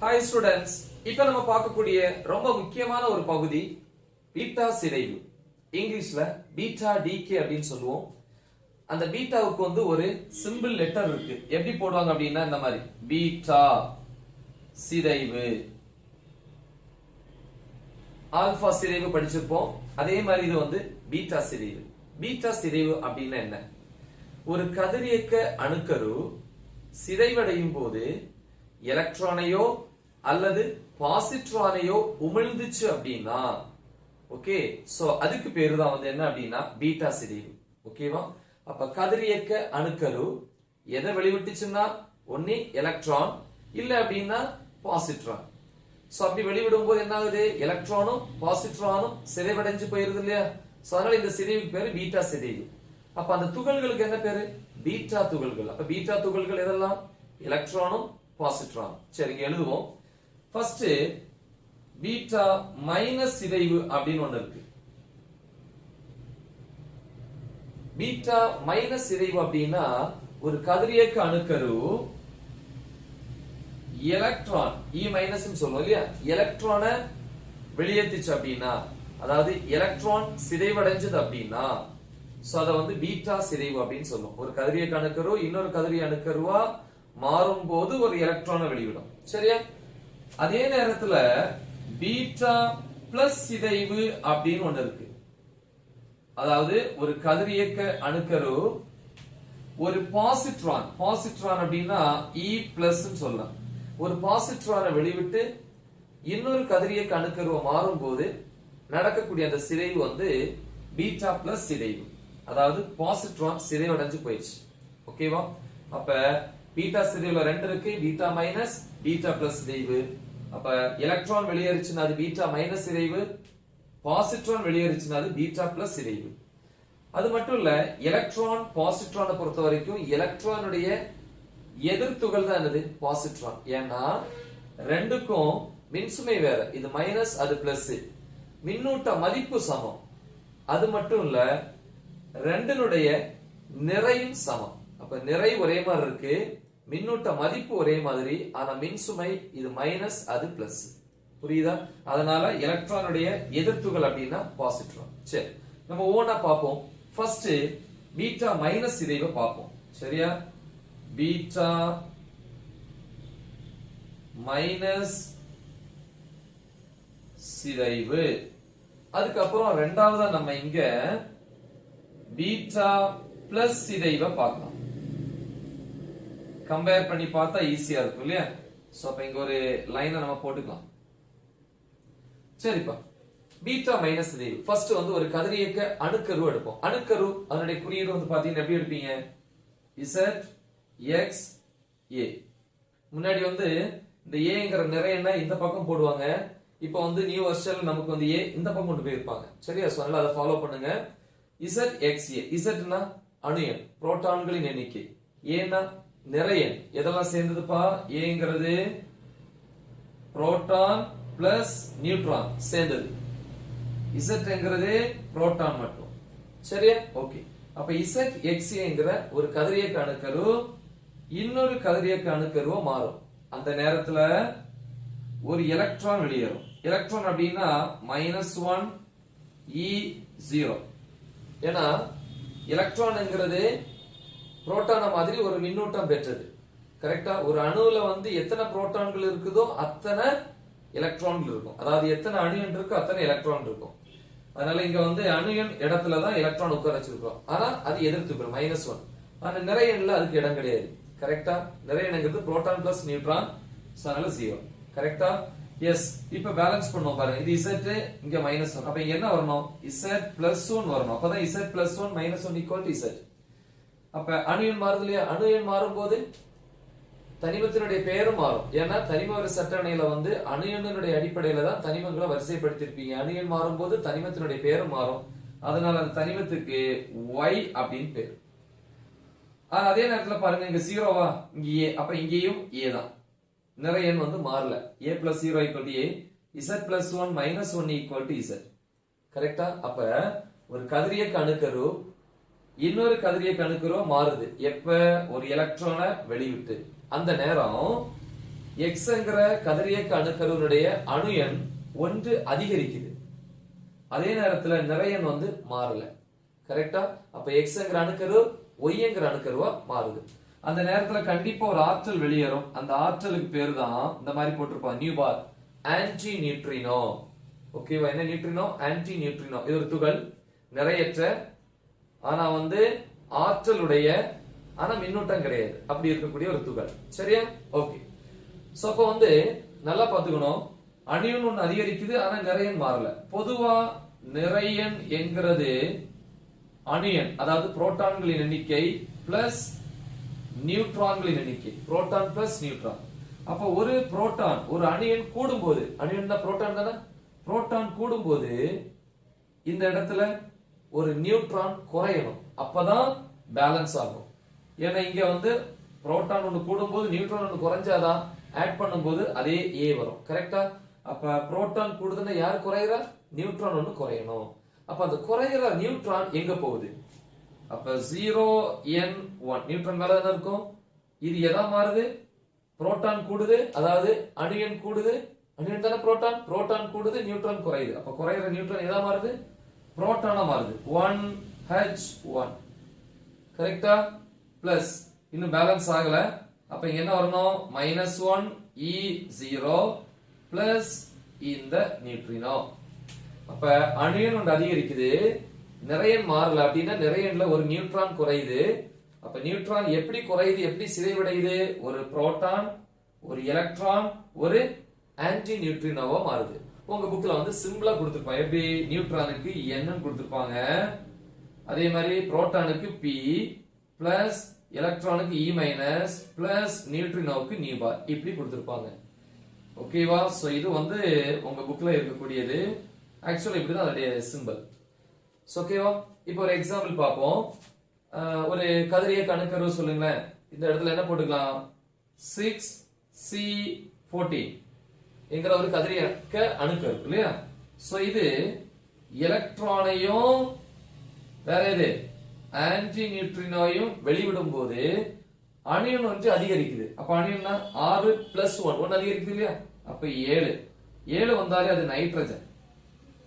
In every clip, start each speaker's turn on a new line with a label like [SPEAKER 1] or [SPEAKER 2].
[SPEAKER 1] Hi students இப்ப நம்ம பார்க்கக்கூடிய ரொம்ப முக்கியமான ஒரு பகுதி பீட்டா சிதைவு. இங்கிலீஷ்ல பீட்டா டிகே அப்படின்னு சொல்லுவோம். அந்த பீட்டாவுக்கு வந்து ஒரு சிம்பிள் லெட்டர் இருக்கு. எப்படி போடுவாங்க அப்படின்னா இந்த மாதிரி. பீட்டா சிதைவு. ஆல்பா சிதைவு படிச்சிருப்போம். அதே மாதிரி இது வந்து பீட்டா சிதைவு. பீட்டா சிதைவு அப்படின்னா என்ன? ஒரு கதிரியக்க அணுக்கரு சிதைவடையும் போது எலக்ட்ரானையோ அல்லது பாசிட்ரானையோ உமிழ்ந்துச்சு அப்படின்னா ஓகே சோ அதுக்கு பேரு தான் வந்து என்ன அப்படின்னா பீட்டா சிதைவு ஓகேவா அப்ப கதிரியக்க அணுக்கரு எதை வெளிவிட்டுச்சுன்னா ஒண்ணு எலக்ட்ரான் இல்ல அப்படின்னா பாசிட்ரான். சோ அப்படி வெளிவிடும் போது என்ன ஆகுது எலக்ட்ரானும் பாசிட்ரானும் சிதைவடைஞ்சு போயிருது இல்லையா? சோ அதனால இந்த சிதைவுக்கு பேரு பீட்டா சிதைவு அப்ப அந்த துகள்களுக்கு என்ன பேரு? பீட்டா துகள்கள். அப்ப பீட்டா துகள்கள் எதெல்லாம்? எலக்ட்ரானும் பாசிட்ரானும் சரி எழுதுவோம். ஃபர்ஸ்ட் பீட்டா மைனஸ் சிதைவு அப்படின்னு ஒண்ணு இருக்கு. பீட்டா மைனஸ் சிதைவு அப்படின்னா ஒரு கதிரியக்க அணுக்கரு எலக்ட்ரான் இ மைனஸ் சொல்லுவோம் இல்லையா? எலக்ட்ரானை வெளியேற்றுச்சு அப்படின்னா அதாவது எலக்ட்ரான் சிதைவடைஞ்சது அப்படின்னா சோ அத வந்து பீட்டா சிதைவு அப்படின்னு சொல்லுவோம். ஒரு கதிரிய அணுக்கரு இன்னொரு கதிரிய அணுக்கருவா மாறும் போது ஒரு எலக்ட்ரானை வெளியிடும் சரியா? அதே நேரத்துல பீட்டா பிளஸ் சிதைவு அப்படின்னு ஒண்ணு இருக்கு. அதாவது ஒரு கதிரியக்க அணுக்கரு ஒரு பாசிட்ரான் பாசிட்ரான் அப்படின்னா e இ பிளஸ் சொல்லலாம். ஒரு பாசிட்ரானை வெளிவிட்டு இன்னொரு கதிரியக்க அணுக்கருவை மாறும் போது நடக்கக்கூடிய அந்த சிதைவு வந்து பீட்டா பிளஸ் சிதைவு. அதாவது பாசிட்ரான் சிதைவடைஞ்சு போயிடுச்சு. ஓகேவா அப்ப பீட்டா சிதைவுல ரெண்டு இருக்கு. பீட்டா மைனஸ் பீட்டா பிளஸ் சிதைவு. அப்ப எலக்ட்ரான் வெளியேறுச்சுன்னா அது பீட்டா மைனஸ் சிதைவு பாசிட்ரான் வெளியேறுச்சுன்னா அது பீட்டா பிளஸ் சிதைவு. அது மட்டும் இல்ல எலக்ட்ரான் பாசிட்ரானை பொறுத்த வரைக்கும் எலக்ட்ரானுடைய எதிர்த்துகள் தான் என்னது? பாசிட்ரான் ஏன்னா ரெண்டுக்கும் மின்சுமை வேற. இது மைனஸ் அது பிளஸ் மின்னூட்ட மதிப்பு சமம். அது மட்டும் இல்ல ரெண்டினுடைய நிறையும் சமம். அப்ப நிறை ஒரே மாதிரி இருக்கு. மின்னூட்ட மதிப்பு ஒரே மாதிரி ஆனா மின்சுமை இது மைனஸ் அது பிளஸ் புரியுதா? அதனால எலக்ட்ரானுடைய எதிர்த்துகள் அப்படின்னா பாசிட்ரான் சரி நம்ம ஒவ்வொன்றா பார்ப்போம். ஃபர்ஸ்ட் பீட்டா மைனஸ் சிதைவை பார்ப்போம். சரியா? பீட்டா மைனஸ் சிதைவு. அதுக்கப்புறம் ரெண்டாவதா நம்ம இங்க பீட்டா பிளஸ் சிதைவை பார்க்கலாம் கம்பேர் பண்ணி பார்த்தா ஈஸியா இருக்கும் இல்லையா? சோ அப்ப இங்க ஒரு லைனை நம்ம போட்டுக்கலாம். சரிப்பா. பீட்டா மைனஸ் சிதைவு ஃபர்ஸ்ட் வந்து ஒரு கதிரியக்க அணுக்கரு எடுப்போம். அணுக்கரு அதனுடைய குறியீடு வந்து பாத்தீங்கன்னா எப்படி எடுப்பீங்க? இசட் எக்ஸ் ஏ முன்னாடி வந்து இந்த ஏங்கிற நிறையன்னா இந்த பக்கம் போடுவாங்க. இப்போ வந்து நியூ வருஷம் நமக்கு வந்து ஏ இந்த பக்கம் கொண்டு போயிருப்பாங்க. சரியா? சோ அதனால அதை ஃபாலோ பண்ணுங்க. இசட் எக்ஸ் ஏ இசட்னா அணு எண் புரோட்டான்களின் எண்ணிக்கை. ஏன்னா நிறைய. எதெல்லாம் சேர்ந்ததுப்பா? ஏங்கிறது புரோட்டான் பிளஸ் நியூட்ரான் சேர்ந்தது. இசட்ங்கிறது புரோட்டான் மட்டும். சரியா? ஓகே அப்ப இசட் எக்ஸ்ங்கிற ஒரு கதிரியக்க அணுக்கரு இன்னொரு கதிரியக்க அணுக்கருவா மாறும். அந்த நேரத்துல ஒரு எலக்ட்ரான் வெளியேறும். எலக்ட்ரான் அப்படின்னா மைனஸ் ஒன் இ ஜீரோ ஏன்னா எலக்ட்ரான்ங்கிறது புரோட்டான மாதிரி ஒரு மின்னூட்டம் பெற்றது. கரெக்டா ஒரு அணுல வந்து எத்தனை புரோட்டான்கள் இருக்குதோ அத்தனை எலக்ட்ரான்கள் இருக்கும். அதாவது எத்தனை அணு எண் இருக்கோ அத்தனை எலக்ட்ரான் இருக்கும். அதனால இங்க வந்து அணு எண் இடத்துல தான் எலக்ட்ரான் உட்கார வச்சிருக்கோம் ஆனா அது எதிர்த்துக்கள் மைனஸ் ஒன் ஆனா நிறைய எண்ல அதுக்கு இடம் கிடையாது. கரெக்டா நிறைய எண்ணுங்கிறது புரோட்டான் பிளஸ் நியூட்ரான் அதனால ஜீரோ கரெக்டா எஸ் இப்ப பேலன்ஸ் பண்ணுவோம் பாருங்க. இது இசட் இங்க மைனஸ் ஒன் அப்ப என்ன வரணும்? இசட் பிளஸ் ஒன் வரணும். அப்பதான் Z plus one minus one equal to Z அப்ப அணு எண் மாறுது இல்லையா அணு எண் மாறும் போது தனிமத்தினுடைய பெயரும் மாறும். ஏன்னா தனிம வரிசை அட்டவணையில வந்து அணு எண்ணினுடைய அடிப்படையில தான் தனிமங்களை வரிசைப்படுத்திருப்பீங்க அணு எண் மாறும் போது தனிமத்தினுடைய பெயரும் மாறும். அதனால அந்த தனிமத்துக்கு ஒய் அப்படின்னு பேர். ஆனா அதே நேரத்துல பாருங்க இங்க ஜீரோவா இங்க ஏ அப்ப இங்கேயும் ஏ தான். நிறைய எண் வந்து மாறல. A plus zero equal to A Z plus one minus one equal to Z கரெக்டா அப்ப ஒரு கதிரியக்க அணுக்கரு இன்னொரு கதிரியக்க கணுக்குறோம் மாறுது. எப்ப? ஒரு எலக்ட்ரானை வெளிவிட்டு. அந்த நேரம் எக்ஸ்ங்கிற கதிரியக்க அணுக்கருவனுடைய அணு எண் ஒன்று அதிகரிக்குது. அதே நேரத்துல நிறையன் வந்து மாறல. கரெக்டா அப்ப எக்ஸ்ங்கிற அணுக்கரு ஒய்ங்கிற அணுக்கருவா மாறுது. அந்த நேரத்துல கண்டிப்பா ஒரு ஆற்றல் வெளியேறும். அந்த ஆற்றலுக்கு பேர் தான் இந்த மாதிரி போட்டிருப்பான் நியூ பார் ஆன்டி நியூட்ரினோ ஓகேவா என்ன நியூட்ரினோ ஆன்டி நியூட்ரினோ இது ஒரு துகள். நிறையற்ற ஆனா வந்து ஆற்றலுடைய ஆனா மின்னூட்டம் கிடையாது. அப்படி இருக்கக்கூடிய ஒரு துகள். சரியா? ஓகே. சோ அப்ப வந்து நல்லா பாத்துக்கணும் அணியன் ஒண்ணு அதிகரிக்குது ஆனா நிறையன் மாறல. பொதுவா நிறையன் என்கிறது அணியன் அதாவது புரோட்டான்களின் எண்ணிக்கை பிளஸ் நியூட்ரான்களின் எண்ணிக்கை. Proton plus neutron. அப்ப ஒரு புரோட்டான் ஒரு அணியன் கூடும்போது அணியன் தான் புரோட்டான் தானே? புரோட்டான் கூடும்போது இந்த இடத்துல ஒரு நியூட்ரான் குறையணும். அப்பதான் பேலன்ஸ் ஆகும். ஏன்னா இங்க வந்து புரோட்டான் ஒன்று கூடும்போது நியூட்ரான் ஒன்று குறைஞ்சாதான் ஆட் பண்ணும்போது அதே ஏ வரும். கரெக்டா அப்ப புரோட்டான் கூடுதுன்னா யார் குறையிறா? நியூட்ரான் ஒன்று குறையணும். அப்ப அந்த குறையிற நியூட்ரான் எங்க போகுது? அப்ப ஜீரோ என் ஒன் நியூட்ரான் மேல தானே இருக்கும்? இது எதா மாறுது? புரோட்டான் கூடுது. அதாவது அணியன் கூடுது. அணியன் தானே புரோட்டான் புரோட்டான் கூடுது நியூட்ரான் குறையுது. அப்ப குறையிற நியூட்ரான் எதா மாறுது? புரோட்டானா மாறுது. ஒன் ஹெச் ஒன் கரெக்டா பிளஸ் இன்னும் பேலன்ஸ் ஆகல. அப்ப இங்க என்ன வரணும்? Minus one e zero plus இந்த நியூட்ரினோ அப்ப அணியன் ஒன்று அதிகரிக்குது. நிறையன் மாறல. அப்படின்னா நிறையன்ல ஒரு நியூட்ரான் குறையுது. அப்ப நியூட்ரான் எப்படி குறையுது? எப்படி சிதைவடையுது? ஒரு புரோட்டான் ஒரு எலக்ட்ரான் ஒரு ஆன்டி நியூட்ரினோவா மாறுது. உங்க புக்ல வந்து சிம்பிளா கொடுத்திருப்பாங்க. எப்படி? நியூட்ரானுக்கு என்னன்னு கொடுத்திருப்பாங்க. அதே மாதிரி புரோட்டானுக்கு பி பிளஸ் எலக்ட்ரானுக்கு இ மைனஸ் பிளஸ் நியூட்ரினோவுக்கு நியூ பார் இப்படி கொடுத்திருப்பாங்க. ஓகேவா ஸோ இது வந்து உங்க புக்ல இருக்கக்கூடியது. ஆக்சுவலா இப்படிதான் அதோடைய சிம்பிள் ஸோ ஓகேவா இப்போ ஒரு எக்ஸாம்பிள் பார்ப்போம். ஒரு கதிரிய கணக்கரு சொல்லுங்களேன். இந்த இடத்துல என்ன போட்டுக்கலாம்? சிக்ஸ் சி ஃபோர்டீன் என்கிற ஒரு கதிரியக்க அணுக்கரு இல்லையா? சோ இது எலக்ட்ரானையும் வேற எது? ஆன்டி நியூட்ரினோயும் வெளிவிடும் போது அணியன் ஒன்று அதிகரிக்குது. அப்ப அணியன்னா ஆறு பிளஸ் ஒன் ஒன்னு அதிகரிக்குது இல்லையா? அப்ப ஏழு. ஏழு வந்தாலே அது நைட்ரஜன்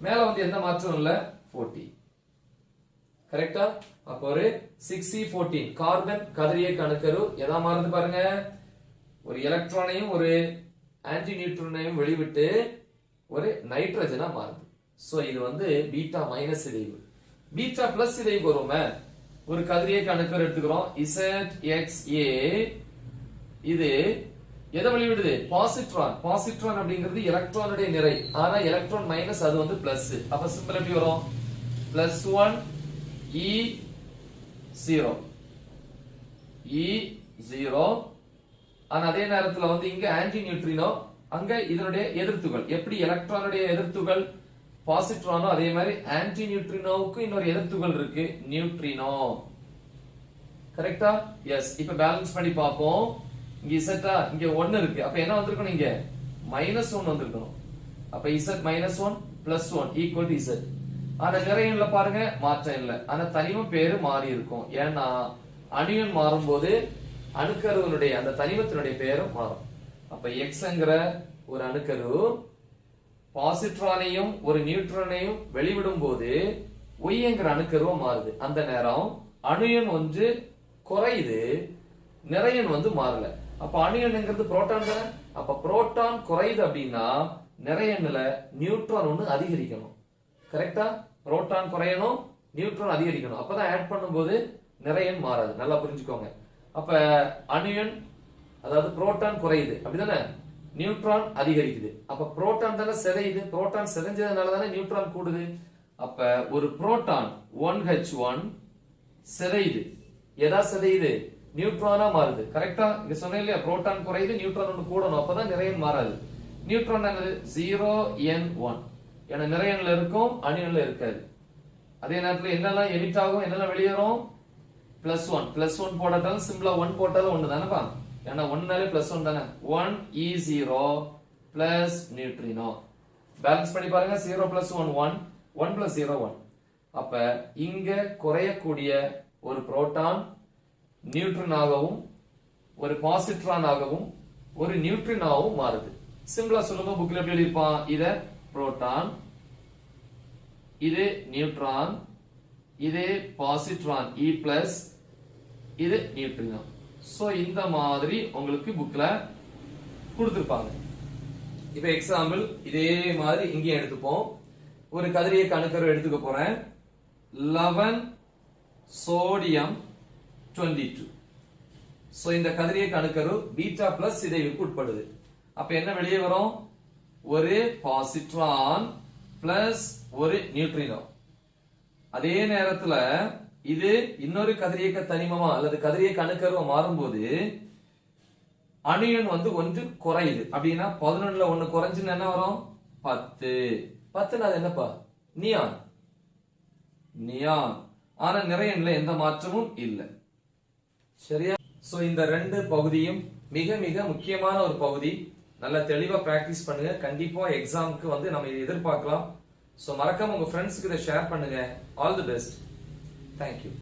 [SPEAKER 1] மேல வந்து எந்த மாற்றம் இல்ல? 40 கரெக்டா அப்ப ஒரு சிக்ஸ் சி ஃபோர்டீன் கார்பன் கதிரியக்க அணுக்கரு எதா மாறுது பாருங்க? ஒரு எலக்ட்ரானையும் ஒரு ஆன்டி நியூட்ரனையும் வெளிவிட்டு ஒரு நைட்ரஜனா மாறுது. சோ இது வந்து பீட்டா மைனஸ் சிதைவு பீட்டா பிளஸ் சிதைவு வருமே ஒரு கதிரியை கணக்கு எடுத்துக்கிறோம். இசட் எக்ஸ் ஏ இது எதை வெளிவிடுது? பாசிட்ரான் பாசிட்ரான் அப்படிங்கிறது எலக்ட்ரானுடைய நிறை. ஆனா எலக்ட்ரான் மைனஸ் அது வந்து பிளஸ் அப்ப சிம்பிள் எப்படி வரும்? Plus one e zero e zero ஆனா அதே நேரத்துல வந்து இங்க ஆன்டி நியூட்ரினோ அங்க இதனுடைய எதிர்த்துகள் எப்படி எலக்ட்ரானுடைய எதிர்த்துகள் பாசிட்ரானோ அதே மாதிரி ஆன்டி நியூட்ரினோவுக்கு இன்னொரு எதிர்த்துகள் இருக்கு நியூட்ரினோ. கரெக்டா? எஸ் இப்ப பேலன்ஸ் பண்ணி பார்ப்போம். இங்க இசட்டா இங்க ஒன்னு இருக்கு. அப்ப என்ன வந்திருக்கணும் இங்க? மைனஸ் ஒன் வந்திருக்கணும். அப்ப Z minus one plus one equal to Z ஆனா நிறையன்ல பாருங்க மாற்றம் இல்லை. ஆனா தனிம பேரு மாறி இருக்கும். ஏன்னா அணியன் மாறும்போது அணுக்கருவனுடைய அந்த தனிமத்தினுடைய பெயரும் மாறும். அப்ப எக்ஸ்ங்கிற ஒரு அணுக்கரு பாசிட்ரானையும் ஒரு நியூட்ரானையும் வெளிவிடும் போது ஒய்ங்கிற அணுக்கருவம் மாறுது. அந்த நேரம் அணுயன் ஒன்று குறையுது நிறையன் வந்து மாறல. அப்ப அணுயன்ங்கிறது புரோட்டான் தானே? அப்ப புரோட்டான் குறையுது அப்படின்னா நிறையன்ல நியூட்ரான் ஒன்று அதிகரிக்கணும். கரெக்டா? புரோட்டான் குறையணும் நியூட்ரான் அதிகரிக்கணும். அப்பதான் ஆட் பண்ணும்போது நிறையன் மாறாது. நல்லா புரிஞ்சுக்கோங்க. அப்ப அணுயன் அதாவது புரோட்டான் குறையுது. அப்படிதானே? நியூட்ரான் அதிகரிக்குது. அப்ப புரோட்டான் தானே சிதையுது? புரோட்டான் சிதைஞ்சதுனால தானே நியூட்ரான் கூடுது? அப்ப ஒரு புரோட்டான் ஒன் ஹெச் ஒன் சிதையுது. எதா சிதையுது? நியூட்ரானா மாறுது. கரெக்டா இங்க சொன்னேன் இல்லையா? புரோட்டான் குறையுது நியூட்ரான் ஒன்று கூடணும். அப்பதான் நிறையன் மாறாது. நியூட்ரான் என்னது? ஜீரோ என் ஒன் ஏன்னா நிறையன்ல இருக்கும் அணியன்ல இருக்காது. அதே நேரத்தில் என்னெல்லாம் எமிட் ஆகும் என்னெல்லாம் வெளியேறும்? பிளஸ் ஒன் பிளஸ் ஒன் போட்டாலும் சிம்பிளா ஒன் போட்டாலும் ஒன்று தானேப்பா ஏன்னா ஒன்னாலே பிளஸ் ஒன் தானே. One e zero plus neutrino balance பண்ணி பாருங்க. Zero plus one one one plus zero one அப்ப இங்க குறையக்கூடிய ஒரு புரோட்டான் நியூட்ரினாகவும் ஒரு பாசிட்ரான் ஒரு நியூட்ரினாவும் மாறுது. சிம்பிளா சொல்லுங்க புக்ல எப்படி எழுதிருப்பான் இத புரோட்டான் இது நியூட்ரான் இது பாசிட்ரான் இ பிளஸ் இது e நியூட்ரினோ சோ இந்த மாதிரி உங்களுக்கு புக்ல கொடுத்துருப்பாங்க. இப்ப எக்ஸாம்பிள் இதே மாதிரி இங்கே எடுத்துப்போம். ஒரு கதிரியக்க அணுக்கரு எடுத்துக்க போறேன். 11 சோடியம் 22 சோ இந்த கதிரியக்க அணுக்கரு பீட்டா பிளஸ் சிதைவுக்கு உட்படுது. அப்ப என்ன வெளியே வரும்? ஒரு பாசிட்ரான் பிளஸ் ஒரு நியூட்ரினோ அதே நேரத்துல இது இன்னொரு கதிரியக்க தனிமமா அல்லது கதிரியக்க அணுக்கருவா மாறும்போது அணியன் வந்து ஒன்று குறையுது. அப்படின்னா பதினொன்னுல ஒண்ணு குறைஞ்சுன்னு என்ன வரும்? பத்து. பத்துன்னு அது என்னப்பா? நியான். நியான். ஆனா நிறையன்ல எந்த மாற்றமும் இல்லை. சரியா? சோ இந்த ரெண்டு பகுதியும் மிக மிக முக்கியமான ஒரு பகுதி. நல்லா தெளிவா பிராக்டிஸ் பண்ணுங்க. கண்டிப்பா எக்ஸாமுக்கு வந்து நம்ம இதை எதிர்பார்க்கலாம். சோ மறக்காம உங்க ஃப்ரெண்ட்ஸ்க்கு இதை ஷேர் பண்ணுங்க. All the best thank you